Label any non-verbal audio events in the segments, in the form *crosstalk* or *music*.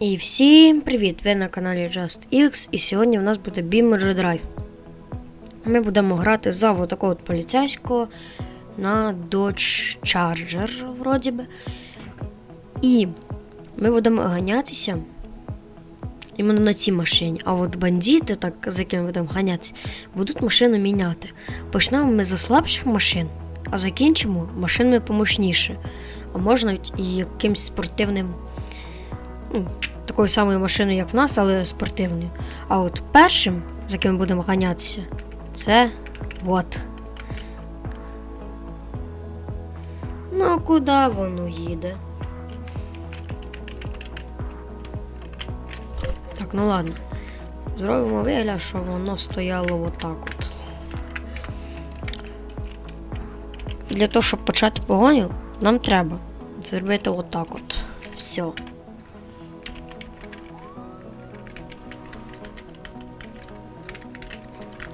І всім привіт! Ви на каналі JustX і сьогодні в нас буде Beamer Drive. Ми будемо грати за вот такого от поліцейського на Dodge Charger, вроді би. І ми будемо ганятися іменно на цій машині. А от бандити, так, з якими будемо ганятися, будуть машину міняти. Почнемо ми з слабших машин, а закінчимо машинами помощніше. А можна і якимсь спортивним ну, такою самою машиною, як в нас, але спортивною. А от першим, за яким ми будемо ганятися, це от. Ну, куди воно їде? Так, ну ладно. Зробимо вигляд, що воно стояло отак от. Для того, щоб почати погоню, нам треба зробити отак от. Все.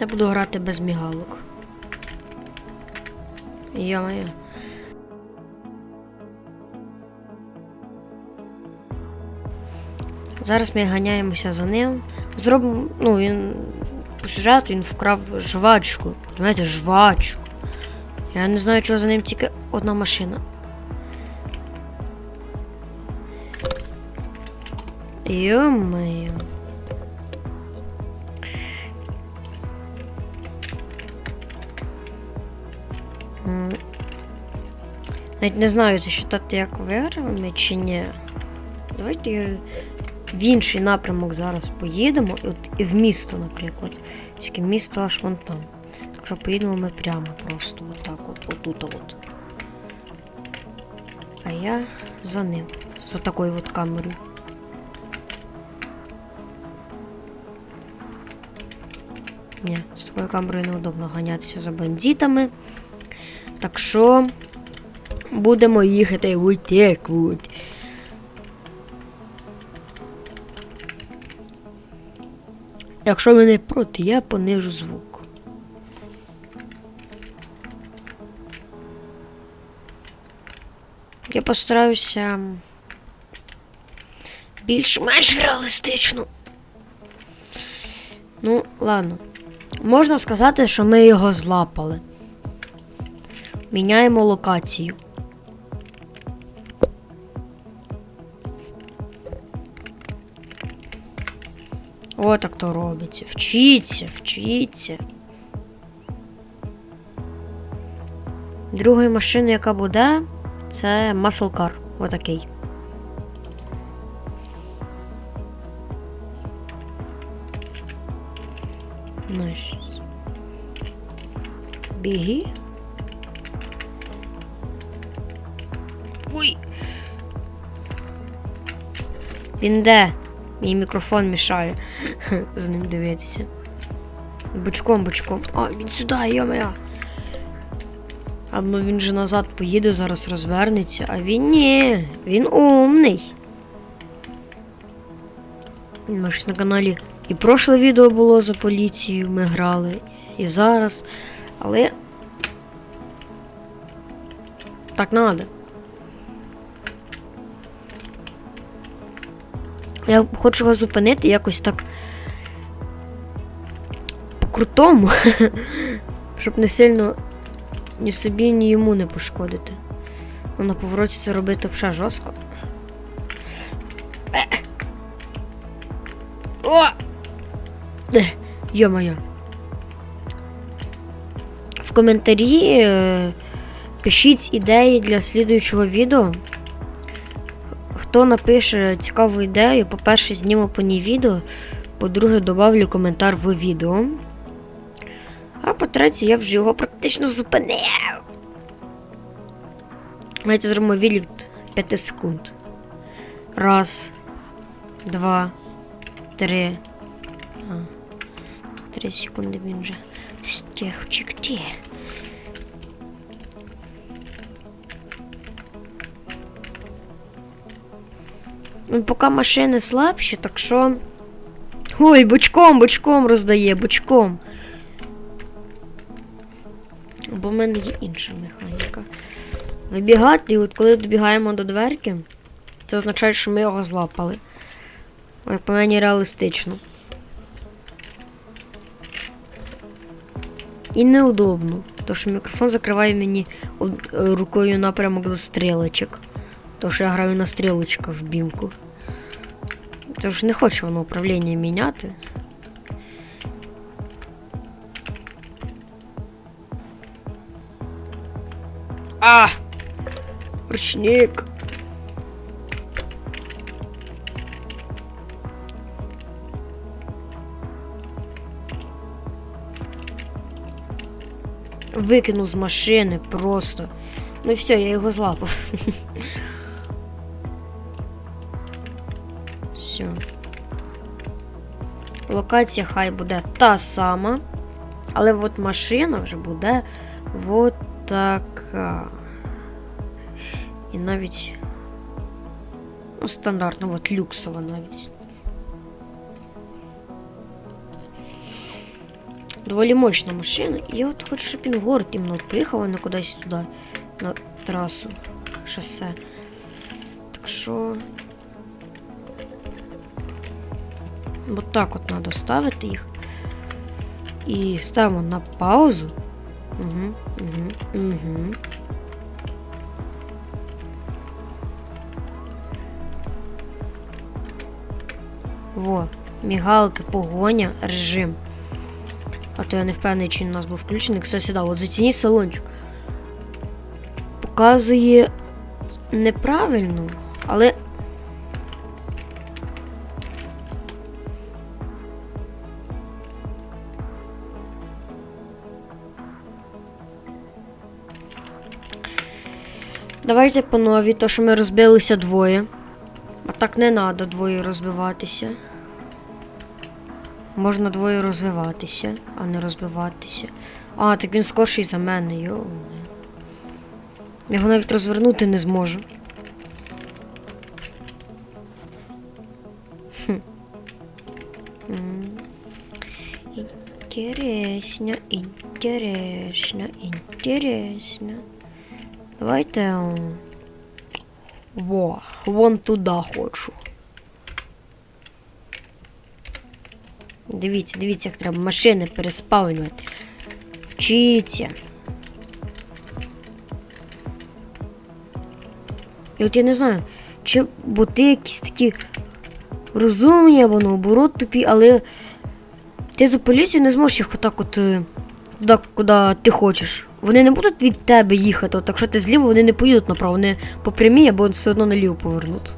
Я буду грати без мігалок. Йо-моє. Зараз ми ганяємося за ним. Зробимо, ну, він по сюжету він вкрав жвачку. Понимаєте, жвачку. Я не знаю, чого за ним тільки одна машина. Йо-моє. Навіть не знаю, це вважати як вигравами чи ні. Давайте в інший напрямок зараз поїдемо. І, от, і в місто, наприклад. Тільки місто аж вон там. Так що поїдемо ми прямо просто отак от, отут от. А я за ним. З отакою от камерою. Ні, з такою камерою неудобно ганятися за бандитами. Так що будемо їхати в так. Якщо ви не проти, я понижу звук. Я постараюся більш-менш реалістично. Ну, ладно. Можна сказати, що ми його злапали. Міняємо локацію. О, так то робиться. Вчіться, вчіться. Другою машиною, яка буде, це Car. Отакий. Ну. Біги. Ой. Він де? Мій мікрофон мішає *laughs* з ним дивитися. Бочком, бочком. А, він сюди, йо-моя. Або він же назад поїде, зараз розвернеться, а він ні, він умний. Ми ж на каналі і прошле відео було за поліцію, ми грали, і зараз. Але. Так надо. Я хочу вас зупинити якось так. По-крутому. *laughs* Щоб не сильно ні собі, ні йому не пошкодити. Ну, на повороті це робити вже жорстко. Е. О! Е, Йо-моє. В коментарі е, пишіть ідеї для слідуючого відео. Хто напише цікаву ідею, по-перше, зніму по ній відео, по-друге, добавлю коментар в відео. А по-третє, я вже його практично зупинив. Давайте зробимо відлік 5 секунд. Раз, два, три. А, три секунди він вже стіг втікти. Поки машини слабші, так що. Ой, бочком, бочком роздає, бочком. Бо в мене є інша механіка. Вибігати, і от коли добігаємо до дверки, це означає, що ми його злапали. Як по мені реалістично. І неудобно, тому що мікрофон закриває мені рукою напрямок до стрілочок. Тому що я граю на стрілочках в бімку. Тож не хочу воно управління міняти. А! Ручник! Викинув з машини просто. Ну і все, я його злапав. *laughs* Локація хай буде та сама. Але от машина вже буде от така. І навіть. Ну, стандартна, от люксова навіть. Доволі мощна машина. І я от хочу, щоб він город іменно поїхав, а не кудись туди, на трасу, шосе. Так що. Вот так от треба ставити їх. І ставимо на паузу. Угу, угу, угу. Во, мігалки, погоня, режим. А то я не впевнений, чи у нас був включений. Кстати, да, от зацініть салончик. Показує неправильно, але. Давайте по новій, то що ми розбилися двоє. А так не треба двоє розбиватися. Можна двоє розвиватися, а не розбиватися. А, так він скорший за мене, йо. Його навіть розвернути не зможу. Хм. Інтересно, інтересно, інтересно. Давайте. Во, вон туди хочу. Дивіться, дивіться, як треба машини переспавнювати. Вчіться. І от я не знаю, чи боти якісь такі розумні або наоборот тупі, але ти за поліцію не зможеш їх отак от е, туди, куди ти хочеш. Вони не будуть від тебе їхати, от якщо ти зліво, вони не поїдуть направо, вони по прямій або все одно наліво повернуть.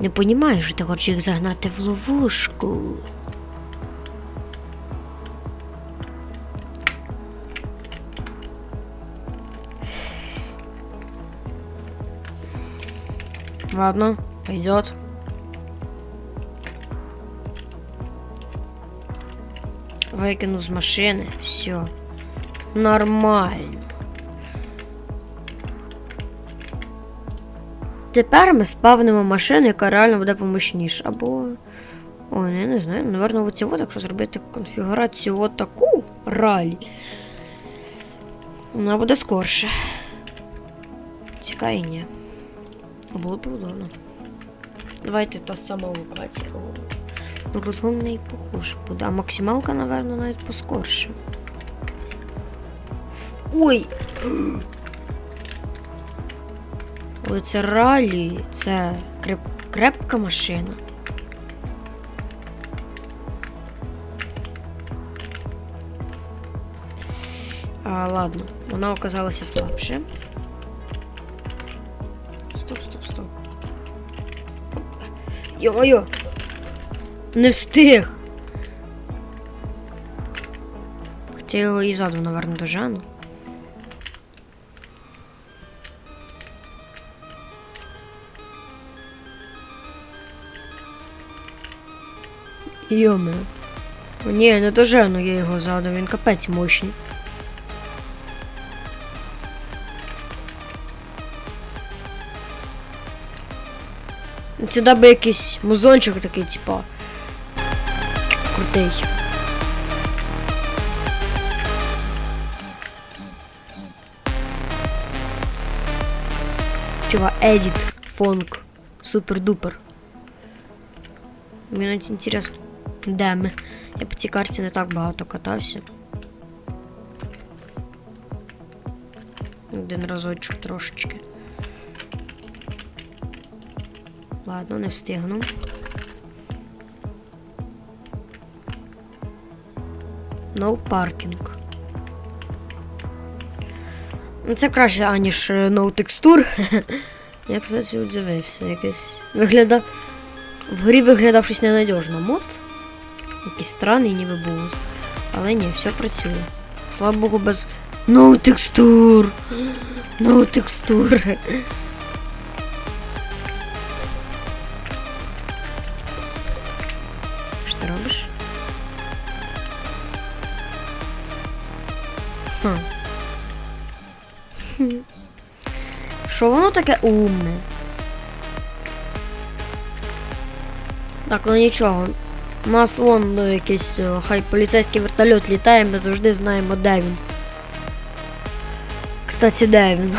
Не понімаєш, що ти хочеш їх загнати в ловушку. Ладно, пойдет. Викину з машини, все. Нормально. Тепер ми спавнимо машину, яка реально буде помощніша. Або. Ой, ну, я не знаю. Наверно, оці от, якщо зробити конфігурацію от таку ралі. Вона буде скорше. Цікаві ні. Було б удобно. Давайте та сама локація. Ну, розгон в неї буде. А максималка, напевно, навіть поскорше. Ой! Але це ралі, це креп... крепка машина. А, ладно, вона оказалася слабше. Стоп, стоп, стоп. Йо-моє! Не встиг! Хоча його і ззаду, наверное, дожану. Йоме. Ні, не дожену я його ззаду, він капець мощний. Сюди би якийсь музончик такий, типа. Крутий. Типа Едіт, фонк, супер-дупер. Мені навіть інтересно, де. Я по цій карті не так багато катався. Один разочок трошечки. Ладно, не встигну. No parking. Ну, Це краще, аніж е, no текстур. *laughs* Я, кстати, удивився. Якийсь виглядав. Вгорі виглядав щось ненадіжно. Мод. Якийсь странний ніби був. Але ні, все працює. Слава Богу, без. No текстур! No текстур. Що ти робиш? Хм. Що воно таке умне? Так, ну нічого. У нас вон ну, якийсь е, хай поліцейський вертольот літає, ми завжди знаємо, де він. Кстати, де він?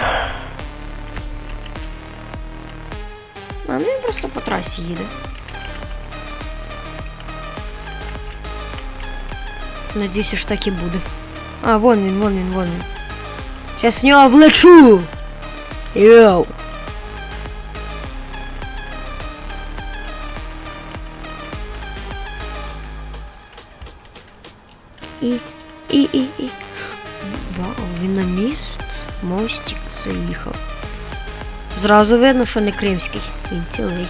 А ну він просто по трасі їде. Надіюся, що так і буде. А, вон він, вон він, вон він. Сейчас в нього влечу! Йоу! Заїхав. Зразу видно, що не кримський, він цілий.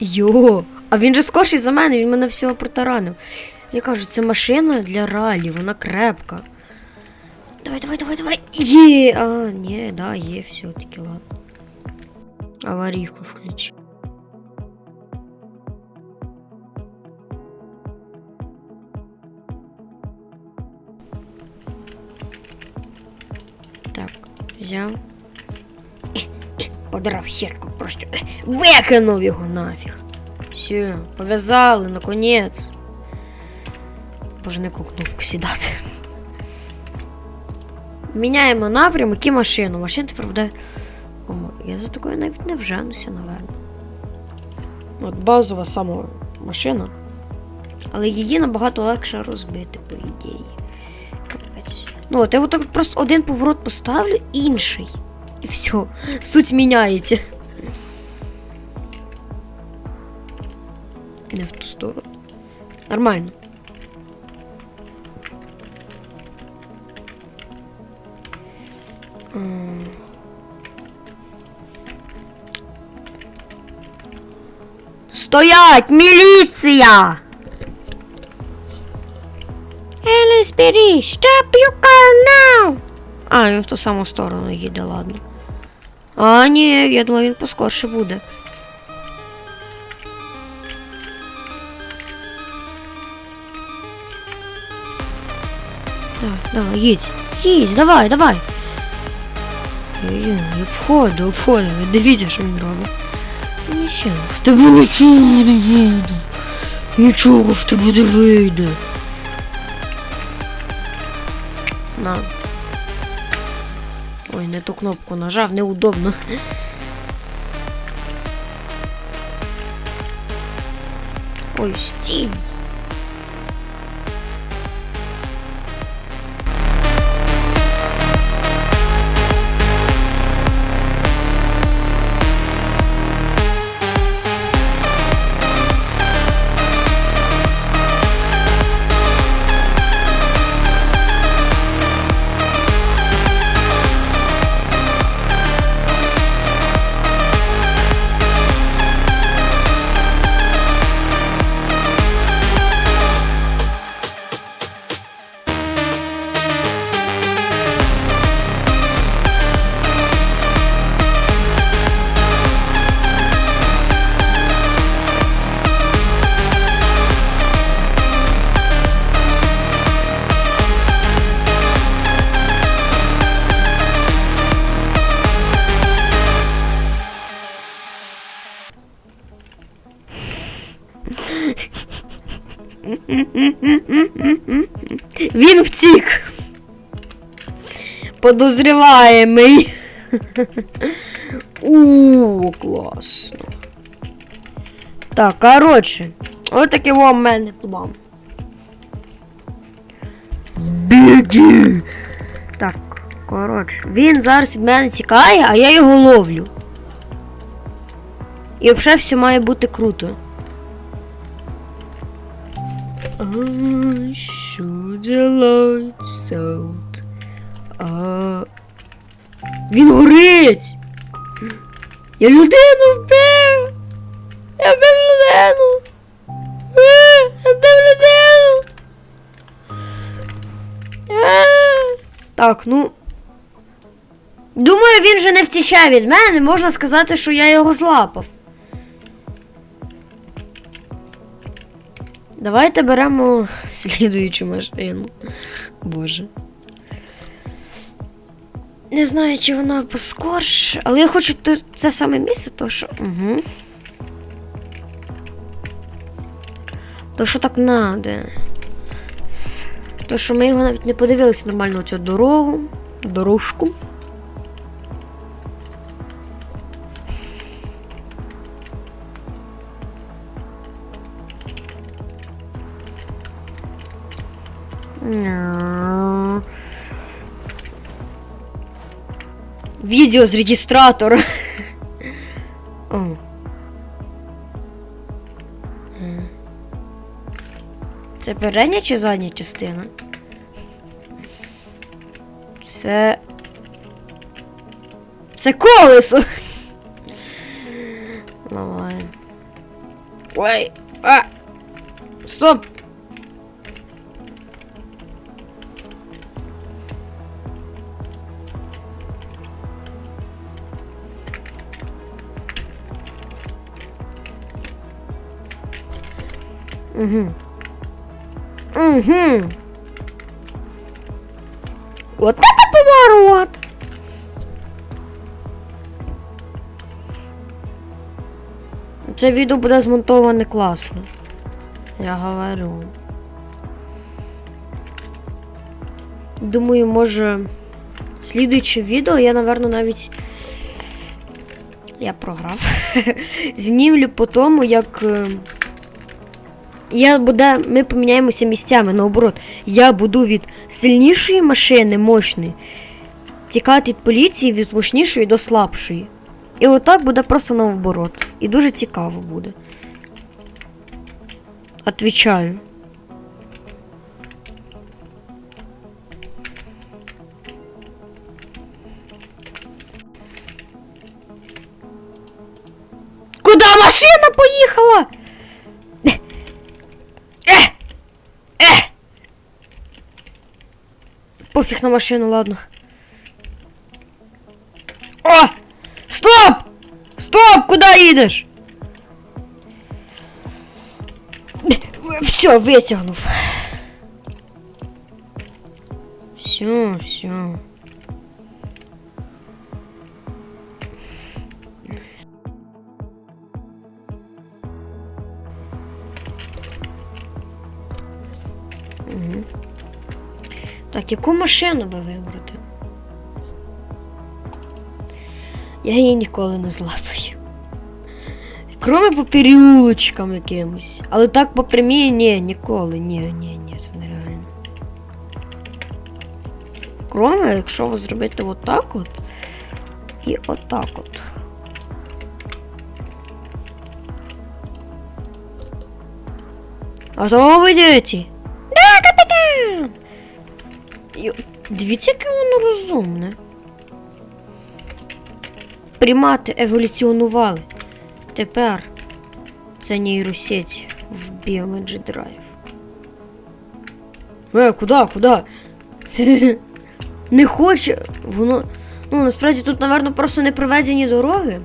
Йо, а він же скорший за мене, він мене всього протаранив. Я кажу, це машина для ралі, вона крепка. Давай, давай, давай, давай. Є! А, ні, да, є, все-таки, ладно. Аварійку включи. Так, взяв. Подрав сітку, просто викинув його нафіг. Все, пов'язали, наконець. Боже, не кнопку сідати. Міняємо напрямок і машину. Машина тепер буде. Я за такою навіть не вженуся, напевно. От базова сама машина. Але її набагато легше розбити, по ідеї. Капець. Ну, от я отак просто один поворот поставлю, інший. І все. Суть міняється. Не в ту сторону. Нормально. М. Стоять! Міліція! LSPD, stop your car now! А, він в ту саму сторону їде, ладно. А, ні, я думаю, він поскорше буде. Давай, давай, їдь. Їдь, давай, давай. Ой, обходу, обходу. Дивіться, що він робить. Нічого, в тебе нічого не вийде. Нічого в тебе не вийде. На. Ой, не ту кнопку нажав, неудобно. Ой, стій. Він втік. Подозріваємий. У, класно. Так, коротше. Ось такий во мене план. Біги! Так, коротше. Він зараз від мене тікає, а я його ловлю. І взагалі все має бути круто. Should the lights out. А... Він горить! Я людину вбив! Я вбив людину! Я вбив людину! Е. Так, ну. Думаю, він же не втіче від мене. Можна сказати, що я його злапав. Давайте беремо слідуючу машину. Боже. Не знаю, чи вона поскорш, але я хочу тут це саме місце, то що. Угу. То що так надо. То що ми його навіть не подивилися нормально цю дорогу. Дорожку. Відео з. Е. Це передня чи задня частина? Це. Це колесо. Давай. Ой. А! Стоп! Угу. Угу. Вот это поворот! Це відео буде змонтоване класно. Я говорю. Думаю, може. Слідуюче відео я, напевно, навіть. Я програв. *laughs* Знімлю по тому, як. Я буде, ми поміняємося місцями, наоборот. Я буду від сильнішої машини, мощної, тікати від поліції від мощнішої до слабшої. І отак буде просто наоборот. І дуже цікаво буде. Отвічаю. Куда машина поїхала? Пофіг на машину, ладно. О! Стоп! Стоп! Куда їдеш? Все, витягнув. Все, все. Так, яку машину би вибрати? Я її ніколи не злапаю. Кроме по переулочкам якимось. Але так по прямій ні, ніколи. Ні, ні, ні, це нереально. Кроме, якщо ви зробите отак от. І отак от. А то ви дети? Дивіться, яке воно розумне. Примати еволюціонували. Тепер це нейросеть в Biomagic Drive. Е, куди, куди? *laughs* Не хоче. Воно. Ну, насправді тут, напевно, просто не проведені дороги.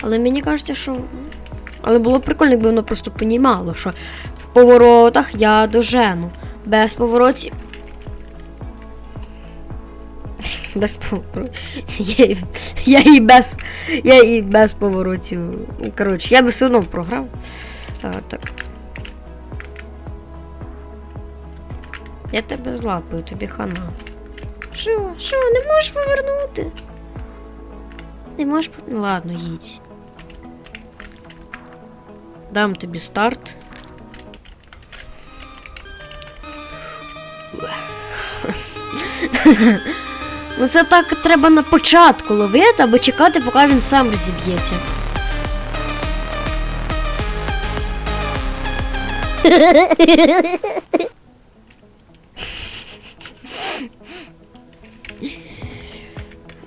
Але мені кажеться, що. Але було б прикольно, якби воно просто понімало, що в поворотах я дожену. Без поворотів. без поворотів. Я, я і без я і без поворотів. Коротше, я би все одно програв. А, так. Я тебе злапаю, тобі хана. Що? Що? Не можеш повернути? Не можеш повернути? Ладно, їдь. Дам тобі старт. *laughs* ну це так треба на початку ловити, або чекати, поки він сам розіб'ється.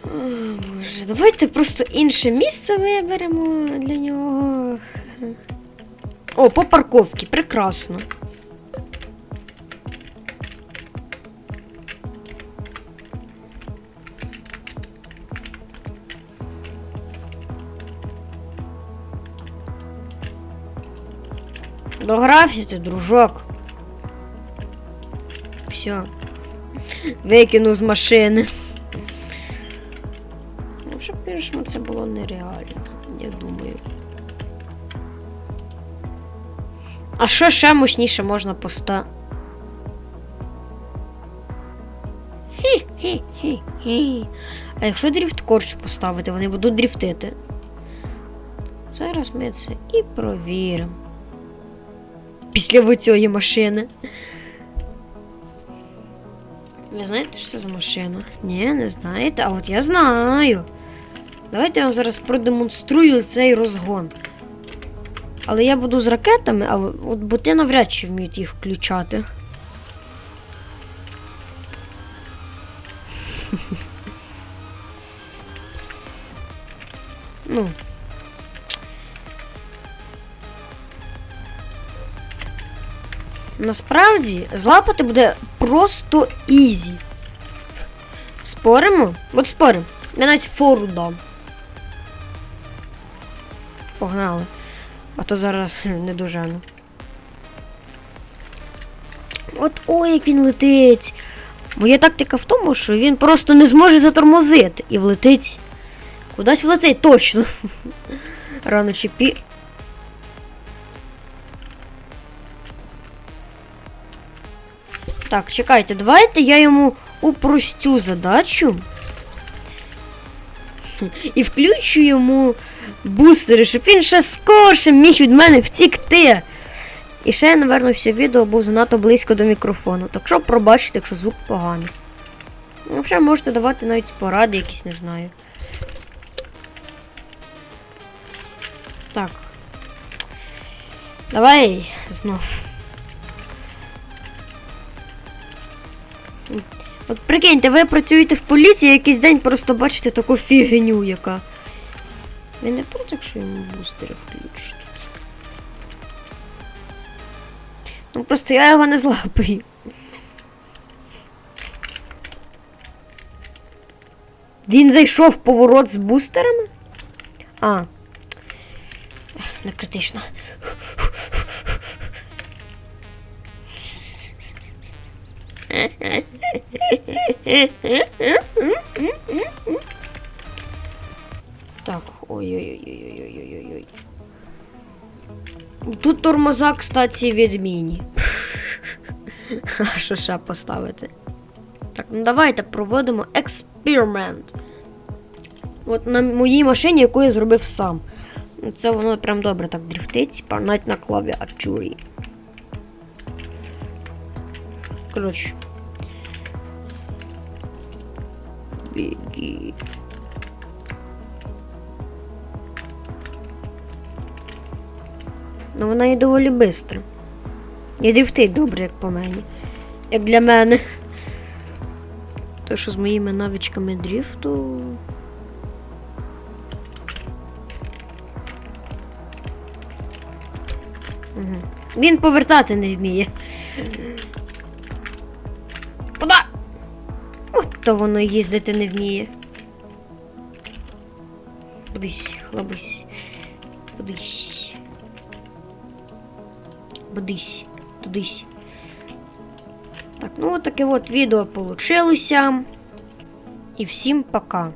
О, Боже, давайте просто інше місце виберемо для нього. О, по парковці, прекрасно. Догрався ти, дружок. Все. Викинув з машини. Ну, вже першому це було нереально, я думаю. А що ще мощніше можна поста? Хі-хі-хі-хі. А якщо дріфт корч поставити, вони будуть дріфтити. Зараз ми це і провіримо. Після цієї машини. Ви знаєте, що це за машина? Ні, не знаєте, а от я знаю. Давайте я вам зараз продемонструю цей розгон. Але я буду з ракетами, а от боти навряд чи вміють їх включати. *laughs* ну. Насправді, злапати буде просто ізі. Споримо? От споримо. Я навіть фору дам. Погнали. А то зараз не дожену. От ой, як він летить. Моя тактика в тому, що він просто не зможе затормозити і влетить. Кудись влетить точно. *laughs* Рано чи пі. Так, чекайте, давайте я йому упростю задачу. І включу йому бустери, щоб він ще скорше міг від мене втікти. І ще, я, напевно, все відео був занадто близько до мікрофону. Так що пробачте, якщо звук поганий. Ну, Взагалі можете давати навіть поради якісь, не знаю. Так. Давай знов. От прикиньте, ви працюєте в поліції, якийсь день просто бачите таку фігню, яка. Ви не проти, якщо йому бустери включите? Ну просто я його не злапаю. Він зайшов в поворот з бустерами? А. Не критично. *laughs* Так, ой-ой-ой-ой-ой-ой-ой. Тут тормоза, кстати, відмінні. *laughs* А що ще поставити? Так, ну давайте проводимо експеримент. От на моїй машині, яку я зробив сам. Це воно прям добре так дрифтить, навіть на клавіатурі. Коротше. Бігі. Ну вона і доволі бистра. І дрифтить добре, як по мені. Як для мене. То що з моїми навичками дрифту. Угу. Він повертати не вміє. То воно їздити не вміє. Будись, хлабись. Будись. Будись. Тудись. Так, ну таке от відео получилося. І всім пока.